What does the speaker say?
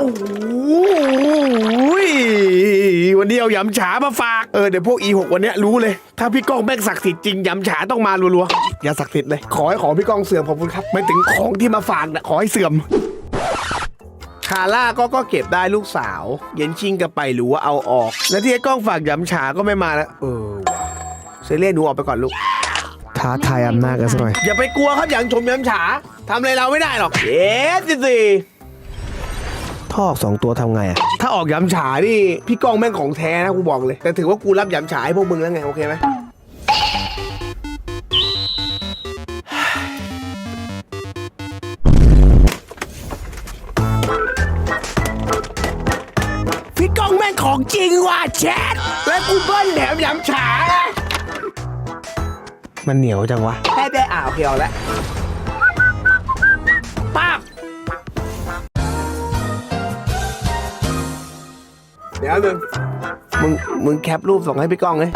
โอ้ยวันนี้เอายำฉามาฝาก เออเดี๋ยวพวก E6 วันนี้รู้เลย ถ้าพี่ก้องแม่งศักดิ์สิทธิ์จริงยำฉาต้องมารัวๆ อย่าศักดิ์สิทธิ์เลย ขอให้ของพี่ก้องเสื่อมขอบคุณครับ ไม่ถึงของที่มาฝากนะขอให้เสื่อมคาร่าก็ก็เก็บได้ลูกสาว เย็นชิงก็ไปหรือว่าเอาออก และที่ไอ้ก้องฝากยำฉาก็ไม่มาแล้วเออเซเล่หนูออกไปก่อนลูก ท้าทายอำนาจกันสักหน่อย อย่าไปกลัวครับอย่างชมยำฉาทำอะไรเราไม่ได้หรอกเย้สิสิถ้าออกสองตัวทำไงอะถ้าออกยำฉานี่ พี่ก้องแม่งของแท้นะกูบอกเลย แต่ถือว่ากูรับยำฉาให้พวกมึงแล้วไงโอเคไหมพี่ก้องแม่งของจริงว่ะแชทและกูเบิ้ลแถมยำฉาไง มันเหนียวจังวะแค่ได้อ่าวเพียวแล้วป้าบเดี๋ยวหนึ่งมึงมึงแคปรูปส่งให้พี่ก้องเลย